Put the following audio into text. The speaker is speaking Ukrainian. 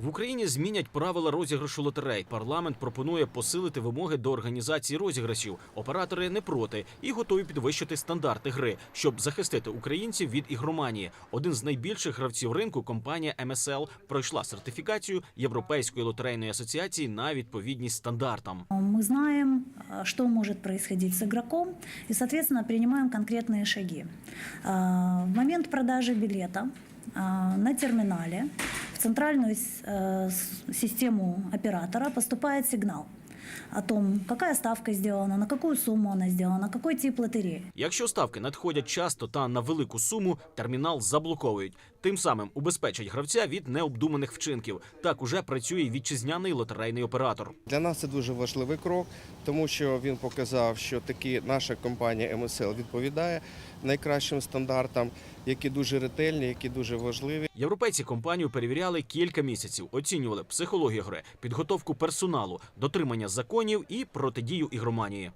В Україні змінять правила розіграшу лотерей. Парламент пропонує посилити вимоги до організації розіграшів. Оператори не проти і готові підвищити стандарти гри, щоб захистити українців від ігроманії. Один з найбільших гравців ринку, компанія MSL, пройшла сертифікацію Європейської лотерейної асоціації на відповідність стандартам. Мы знаем, э, что может происходить с игроком, и, соответственно, принимаем конкретные шаги. А, В момент продажи билета а, на терминале в центральную э, систему оператора поступает сигнал о том, какая ставка сделана, на какую сумму она сделана, какой тип лотереи. Якщо ставки надходять часто та на велику суму, термінал заблоковують. Тим самим убезпечать гравця від необдуманих вчинків. Так уже працює вітчизняний лотерейний оператор. Для нас це дуже важливий крок, тому що він показав, що таки наша компанія MSL відповідає найкращим стандартам, які дуже ретельні, які дуже важливі. Європейці компанію перевіряли кілька місяців, оцінювали психологію гри, підготовку персоналу, дотримання законів і протидію ігроманії.